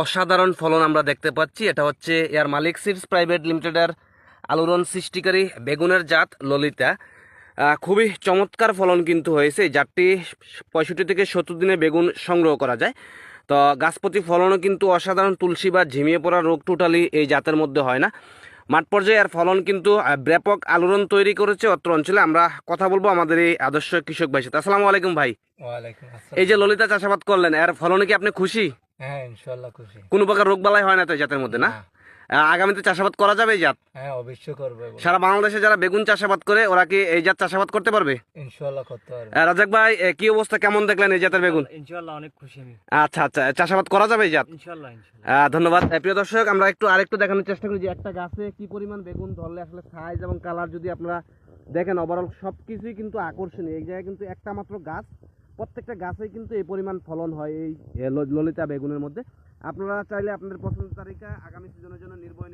অসাধারণ ফলন আমরা দেখতে পাচ্ছি। এটা হচ্ছে এয়ার মালিক সিডস প্রাইভেট লিমিটেডের আলোড়ন সৃষ্টিকারী বেগুনের জাত ললিতা। খুবই চমৎকার ফলন কিন্তু হয়েছে। এই জাতটি পঁয়ষট্টি থেকে সত্তর দিনে বেগুন সংগ্রহ করা যায়। তো গাছপতি ফলনও কিন্তু অসাধারণ। তুলসী বা ঝিমিয়ে পড়া রোগ টোটালি এই জাতের মধ্যে হয় না। মাঠ পর্যায়ে এর ফলন কিন্তু ব্যাপক আলোড়ন তৈরি করেছে অত্র অঞ্চলে। আমরা কথা বলব আমাদের এই আদর্শ কৃষক ভাই সাথে। আসসালামু আলাইকুম ভাই। এই যে ললিতা চাষাবাদ করলেন এর ফলনে কি আপনি খুশি? হ্যাঁ খুশি। কোনো প্রকার রোগ বালাই হয় না তো এই জাতের মধ্যে না। আগামীতে চাষাবাদ করা যাবে এই জাত? হ্যাঁ অবশ্যই করব। সারা বাংলাদেশে যারা বেগুন চাষাবাদ করে ওরা কি এই জাত চাষাবাদ করতে পারবে? ইনশাল্লাহ করতে পারব। রাজাক ভাই কি অবস্থা? কেমন দেখলেন এই জাতের বেগুন? ইনশাল্লাহ অনেক খুশি আমি। আচ্ছা আচ্ছা চাষাবাদ করা যাবে এই জাত? ইনশাল্লাহ ইনশাল্লাহ ধন্যবাদ। প্রিয় দর্শক আমরা একটু আরেকটু দেখানোর চেষ্টা করি যে একটা গাছে কি পরিমাণ বেগুন ধরলে আসলে সাইজ এবং কালার যদি আপনারা দেখেন ওভারঅল সব কিছুই কিন্তু আকর্ষণীয়। এই জায়গায় কিন্তু একটা মাত্র গাছ প্রত্যেকটা গাছেই কিন্তু এই পরিমাণ ফলন হয়, এই ললিতা বেগুনের মধ্যে। আপনারা চাইলে আপনাদের পছন্দ তালিকা আগামী সিজনের জন্য নির্ভয়